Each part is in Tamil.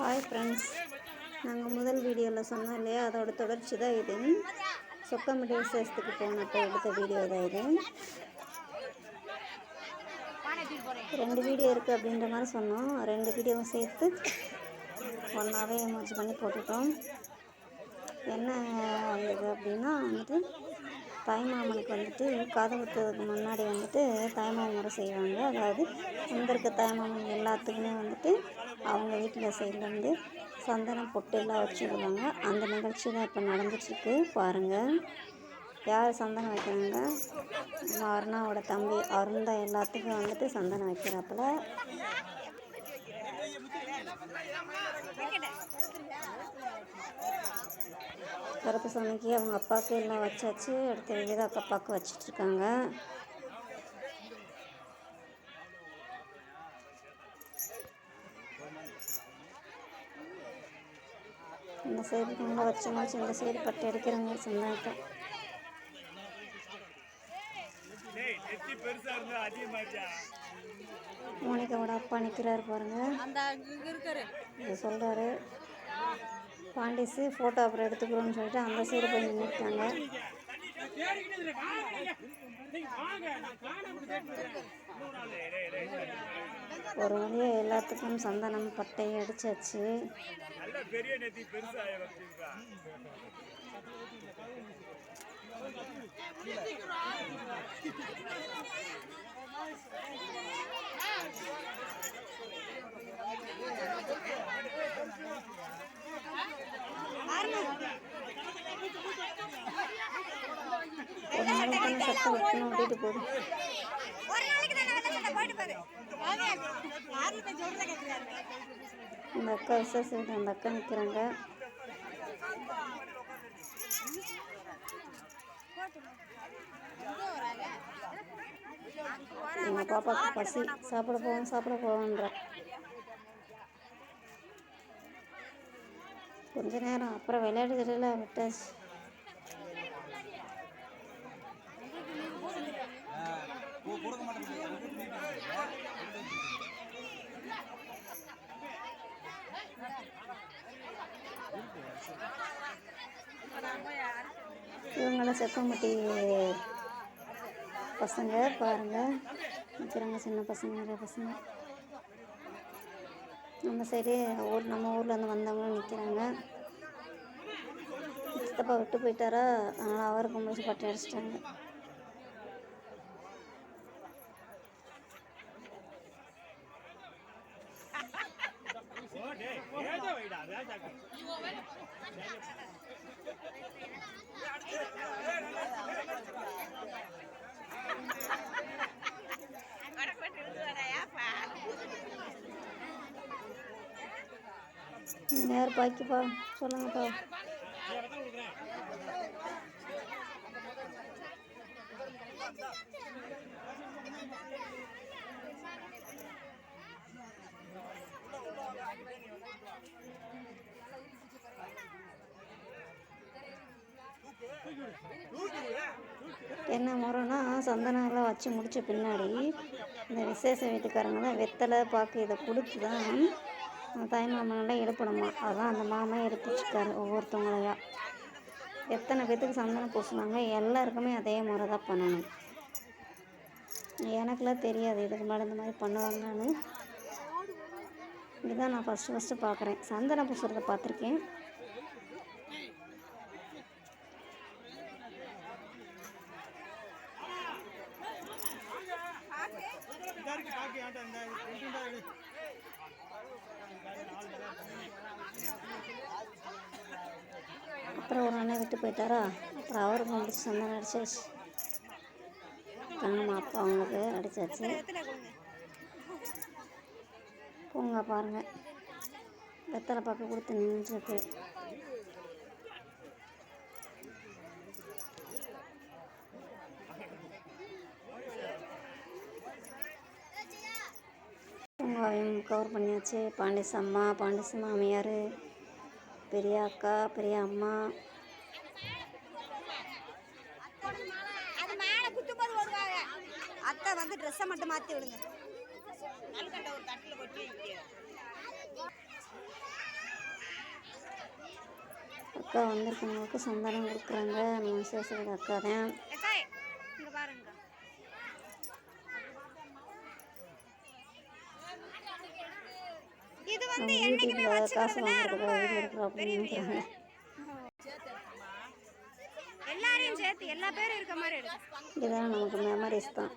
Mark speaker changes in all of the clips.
Speaker 1: ஹாய் ஃப்ரெண்ட்ஸ் நாங்கள் முதல் வீடியோவில் சொன்னோம் இல்லையா? அதோட தொடர்ச்சி தான் இது. சொக்கமிடி விசேஷத்துக்கு போனப்போ எடுத்த வீடியோ தான் இது. ரெண்டு வீடியோ இருக்குது அப்படின்ற மாதிரி சொன்னோம். ரெண்டு வீடியோவும் சேர்த்து ஒன்றாவே எமர்ஜி பண்ணி போட்டுட்டோம். என்ன இது அப்படின்னா வந்துட்டு தாய்மாமனுக்கு வந்துட்டு காது குத்துறதுக்கு முன்னாடி வந்துட்டு தாய்மாமன் முறை செய்வாங்க. அதாவது வந்திருக்க தாய்மாமன் எல்லாத்துக்குமே வந்துட்டு அவங்க வீட்டில் சைட்லேருந்து சந்தனம் பொட்டு எல்லாம் வச்சுருவாங்க அந்த நிகழ்ச்சி தான் இப்போ நடந்துட்டுருக்கு. பாருங்கள் யார் சந்தனம் வைக்கிறாங்க? அருணாவோட தம்பி அருண் தான் எல்லாத்துக்கும் வந்துட்டு சந்தனம் வைக்கிறாப்புல. கருப்பசாமிக்கு அவங்க அப்பாவுக்கு எல்லாம் வச்சாச்சு அடுத்து விவேதாக்கு அப்பாவுக்கு வச்சிட்ருக்காங்க இந்த சைடு பொங்கல் வச்சோமாச்சு இந்த சைடு பட்டு எடுக்கிறாங்க
Speaker 2: அதிகமாச்சா
Speaker 1: மோனிகாவோட அப்பா நிற்கிறாரு பாருங்க. சொல்கிறாரு பாண்டிஸு ஃபோட்டோ அப்புறம் எடுத்துக்கிறோன்னு சொல்லிட்டு அந்த சைடு போய் நின்றுட்டாங்க ஒரு வழியாக எல்லாத்துக்கும் சந்தனம் பட்டை அடிச்சாச்சு.
Speaker 2: பெரிய நெத்தி
Speaker 1: ஒரு நாளைக்கு தானே சத்தம் ஓட்டிட்டு அந்த அக்கா விசேஷம் அந்த அக்கா நிற்கிறாங்க எங்கள் பாப்பாவுக்கு பசி. சாப்பிட போவோம் சாப்பிட போவோன்ற கொஞ்ச நேரம். அப்புறம் விளையாடுறதுல விட்டாச்சு. இவங்களாம் செப்பம்பட்டி பசங்க பாருங்க. நிற்கிறாங்க சின்ன பசங்க நிறைய பசங்க. நம்ம சைடு ஊர் நம்ம ஊரில் இருந்து வந்தவங்களும் நிற்கிறாங்க சித்தப்பா விட்டு போயிட்டாரா? அதனால் அவருக்கு முடிச்சு பட்டு அடிச்சிட்டாங்க.
Speaker 2: ஏதோ
Speaker 1: யார் பாக்கிப்பா சொல்லுங்கப்பா என்ன முறைன்னா சந்தனம் வச்சு முடித்த பின்னாடி இந்த விசேஷ வீட்டுக்காரங்க தான் வெத்தலை பாக்கு இதை கொடுத்து தான் தாய் தாய்மாமனெல்லாம் எடுப்பணுமா அதான் அந்த மாமா எடுத்து வச்சுருக்காரு ஒவ்வொருத்தவங்களையா எத்தனை பேத்துக்கு சந்தனம் பூசினாங்க எல்லாருக்குமே அதே முறை தான் பண்ணணும் எனக்குலாம் தெரியாது இதுக்கு மேலே இந்த மாதிரி பண்ணுவாங்கன்னு இதுதான் நான் ஃபஸ்ட்டு ஃபஸ்ட்டு பார்க்குறேன் சந்தனம் பூசுறதை பார்த்துருக்கேன் அப்புறம் ஒரு அண்ணன் விட்டு போயிட்டாரா? அப்புறம் அவருக்கு முடிச்சு சந்தனம் அடிச்சாச்சு. கண்ணம்மா அப்பா அவங்களுக்கு அடிச்சாச்சு. பூங்கா பாருங்கள் வெத்தலை பார்க்க கொடுத்து நின்றுருக்கு பூங்காவையும் கவர் பண்ணியாச்சு. பாண்டிஸ் அம்மா அம்மையார். மாமியார் பெரிய அக்கா பெரிய அம்மா.
Speaker 3: அத்தை வந்து ட்ரெஸ்ஸை மட்டும் மாற்றி விடுங்க.
Speaker 1: அக்கா வந்திருக்கவங்களுக்கு சந்தானம் கொடுக்குறாங்க. நம்ம விசேஷ அக்கா தான்.
Speaker 3: வந்து என்னைக்குமே வச்சுக்கிறதுனா ரொம்ப
Speaker 1: நினைக்கிறாங்க
Speaker 3: எல்லாரையும் சேர்த்து எல்லா பேரும் இருக்க மாதிரி
Speaker 1: இதெல்லாம் நமக்கு மெமரிஸ் தான்.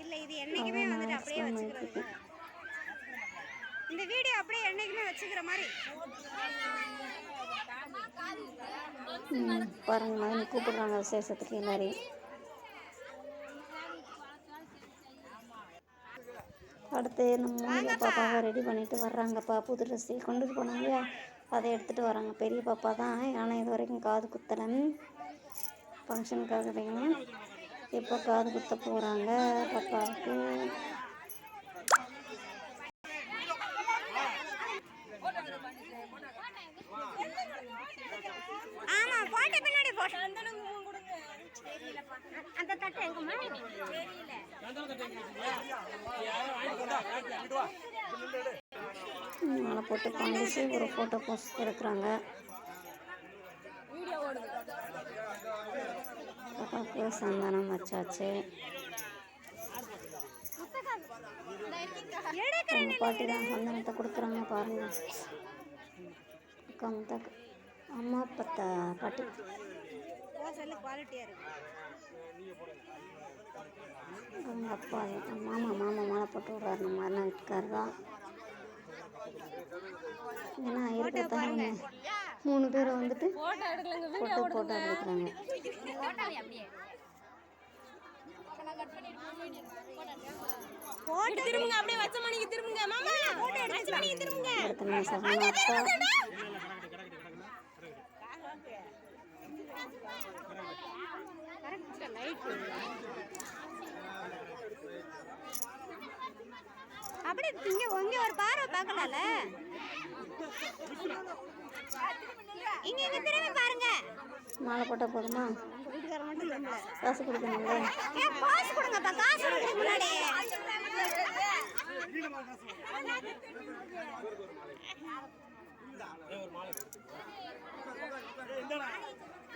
Speaker 3: இல்ல இது என்னைக்குமே வந்துட்டு அப்படியே வச்சுக்கிறது இந்த வீடியோ அப்படியே என்னைக்குமே வச்சுக்கிற மாதிரி.
Speaker 1: பாருங்க கூப்பிடுறாங்க விசேஷத்துக்கு எல்லாரையும். அடுத்து நம்ம மூலிகை பாப்பாவை ரெடி பண்ணிட்டு வர்றாங்கப்பா புது ட்ரெஸ் கொண்டுட்டு போனாங்க அதை எடுத்துகிட்டு வராங்க. பெரிய பாப்பா தான். ஆனால் இது வரைக்கும் காது குத்தலை. ஃபங்க்ஷனுக்காக வைக்கணும் இப்போ காது குத்த போகிறாங்க பாப்பாவுக்கு.
Speaker 3: அந்த தட்டை எங்கம்மா
Speaker 1: மாலை போட்டு காமிச்சு ஒரு ஃபோட்டோ போஸ் எடுக்கிறாங்க. பாப்பாவுக்கு சந்தானம் வச்சாச்சு. அவங்க பாட்டி தான் சந்தானத்தை கொடுக்குறாங்க பாருங்க. அக்கா முத்தாக்கு அம்மா பத்தா பாட்டி.
Speaker 3: சொல்லு குவாலிட்டியா இருக்கு.
Speaker 1: அவங்க அப்பா மாமா மாமா மாலை போட்டு விட்றாரு. நம்ம அண்ணன் வீட்டுக்காரர் தான் ஏன்னா இருக்கிறதாங்க மூணு பேரை வந்துட்டு ஃபோட்டோ ஃபோட்டோ எடுக்கிறாங்க
Speaker 3: போட்டு திரும்புங்க அப்படியே. வச்ச மணிக்கு திரும்புங்க மாமா. போட்டோ வச்ச மணிக்கு திரும்புங்க.
Speaker 1: அடுத்து நம்ம
Speaker 3: அப்படியே இங்க இங்க ஒரு பார்வை பார்க்கலாம்ல? இங்க இங்க திரும்பி பாருங்க.
Speaker 1: மாலை போட்டால் போதுமா?
Speaker 3: வீட்டுக்கார மட்டும் இல்ல
Speaker 1: காசு கொடுக்கணும்ல.
Speaker 3: ஏ காசு கொடுங்கப்பா காசு கொடுங்க முன்னாடி.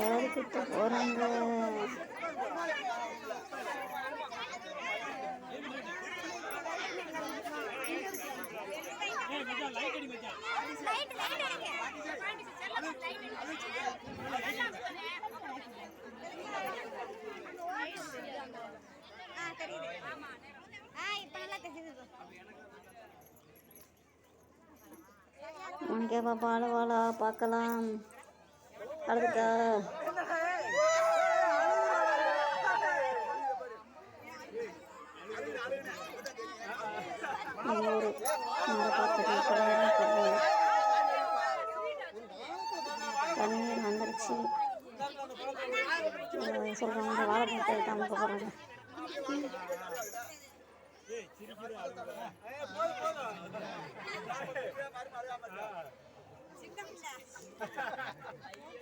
Speaker 3: யாருக்கிட்ட இல்லப்பா
Speaker 1: போகிறாங்க
Speaker 3: ஆ தெரியுது ஆ இப்போ நல்லா தெரியுது
Speaker 1: உனக்கே பாப்பா அழுவாளா பார்க்கலாம். அழுதுட்டா? எங்கள் ஊர் மாலை பார்த்துட்டு இருக்கிறவங்க தண்ணீர் வந்துருச்சு. சொல்கிறாங்க வாழைப்பழத்தை எடுத்து போகிறாங்க சின்ன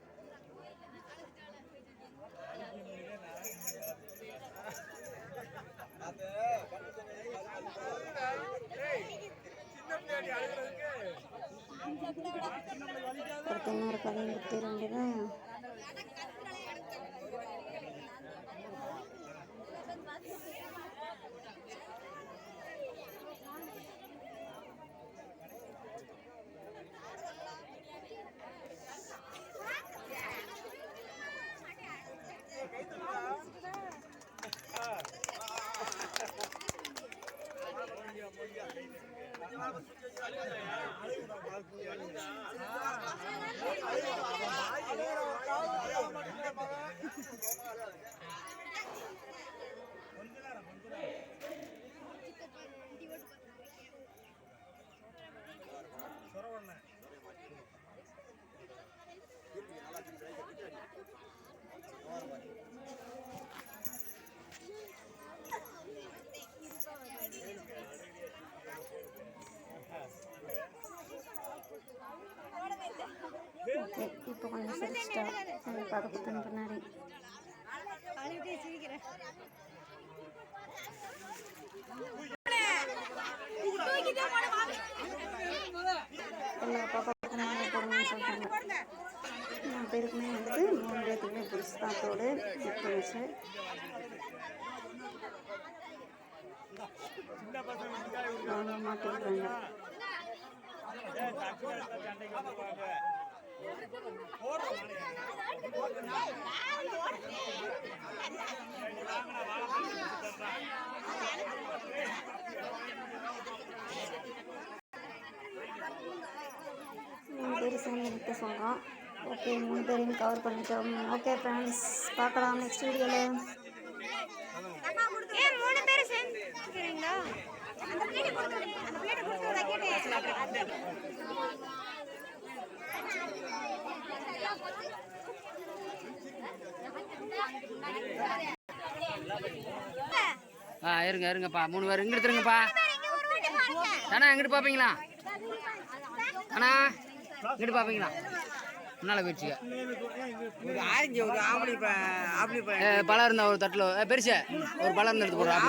Speaker 1: ஓகே இப்போ கொஞ்சம் சிரிச்சிட்டா கொஞ்சம் பதப்பத்தின பின்னாடி
Speaker 3: அழுவிட்டே
Speaker 1: எல்லா பாப்பாவுக்கும் மேலே போடணும்னு சொல்லிட்டாங்க நான் பேருக்குமே வந்துட்டு மூணு பேருக்குமே புதுசு தான் தோடு இருந்துச்சு
Speaker 2: சின்ன பசங்க
Speaker 1: மாட்டிருக்காங்க மூணு பேர் சேர்ந்து நிற்க சொல்கிறோம் ஓகே மூணு பேரையும் கவர் பண்ணிட்டோம் ஓகே ஃப்ரெண்ட்ஸ் பார்க்கலாம் நெக்ஸ்ட் வீடியோவில்
Speaker 3: ஏன் மூணு பேரும் சேர்ந்துக்கிறீங்களா அந்த பிளேட்டை கொடுத்து அந்த பிளேட்டை கொடுத்து கேட்டேன்.
Speaker 4: ஆ இருங்க இருங்கப்பா. மூணு பேர் இங்கிட்டு திருங்கப்பா. அண்ணா எங்கிட்டு பார்ப்பீங்களா அண்ணா இங்கிட்டு பார்ப்பீங்களா முன்னால் போயிடுச்சுங்க
Speaker 5: ஆரஞ்சு
Speaker 4: பழம் இருந்தா ஒரு தட்டில் பெருசு. ஒரு பழம் இருந்து எடுத்து போடுறா